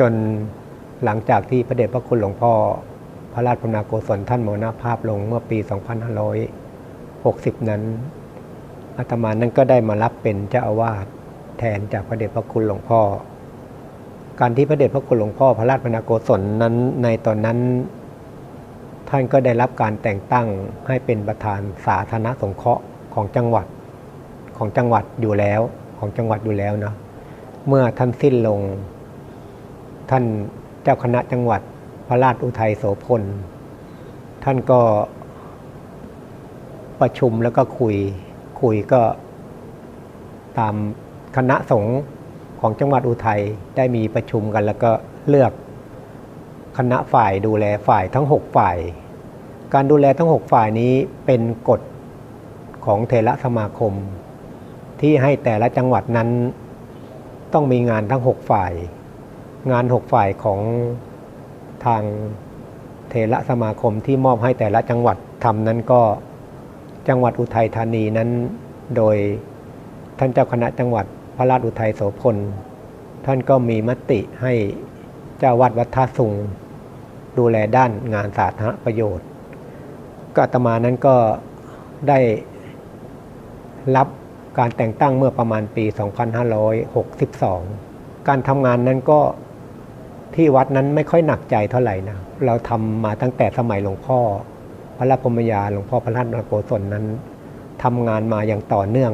จนหลังจากที่พระเดชพระคุณหลวงพ่อ พระราชพนาโกศลท่านมรณภาพลงเมื่อปี 2560 นั้นอาตมานั้นก็ได้มารับเป็นเจ้าอาวาสแทนจากพระเดชพระคุณหลวงพ่อ การที่พระเดชพระคุณหลวงพ่อ พระราชพนาโกศลนั้นในตอนนั้น ท่านก็ได้รับการแต่งตั้งให้เป็นประธานสาธารณสงเคราะห์ของจังหวัดของจังหวัดอยู่แล้วของจังหวัดอยู่แล้วเนาะเมื่อท่านสิ้นลง ท่านเจ้าคณะจังหวัดพระราชอุทัยโสพล ท่านก็ประชุมแล้วก็คุยคุยก็ตามคณะสงฆ์ของจังหวัดอุทัยได้มีประชุมกัน แล้วก็เลือกคณะฝ่ายดูแลฝ่ายทั้ง 6 ฝ่าย การดูแลทั้ง 6 ฝ่ายนี้เป็นกฎของเทระสมาคม ที่ให้แต่ละจังหวัดนั้นต้องมีงานทั้ง 6 ฝ่าย งาน 6 ฝ่ายของทางเทระสมาคมที่มอบให้แต่ละจังหวัดทำนั้นก็จังหวัดอุทัยธานีนั้น โดยท่านเจ้าคณะจังหวัดพระราชอุทัยโสพล ท่านก็มีมติให้เจ้าวัดวัดท่าสุง ดูแลด้านงานสาธารณประโยชน์ ก็อาตมานั้นก็ได้รับการแต่งตั้งเมื่อประมาณปี 2562 การทำงานนั้นก็ ที่วัดนั้นไม่ค่อยหนักใจเท่าไหร่นะเราทำมาตั้งแต่สมัยหลวงพ่อ พระราชพมยาหลวงพ่อพระราชมโกศลนั้นทำงานมาอย่างต่อเนื่อง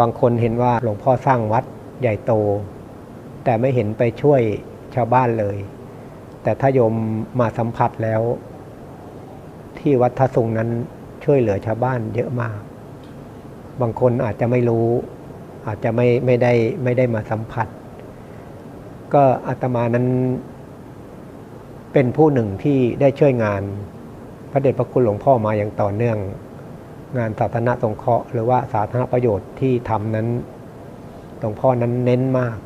บางคนเห็นว่าหลวงพ่อสร้างวัดใหญ่โต แต่ไม่เห็นไปช่วยชาวบ้านเลย แต่ถ้าโยมมาสัมผัสแล้ว ที่วัดท่าสุงนั้นช่วยเหลือชาวบ้านเยอะมาก บางคนอาจจะไม่รู้ อาจจะไม่ไม่ได้ไม่ได้มาสัมผัส ก็อาตมานั้นเป็นผู้หนึ่งที่ได้ช่วยงานพระเดชพระคุณหลวงพ่อมาอย่างต่อเนื่อง งานสาธารณสงเคราะห์หรือว่าสาธารณประโยชน์ที่ทำนั้นหลวงพ่อนั้นเน้นมาก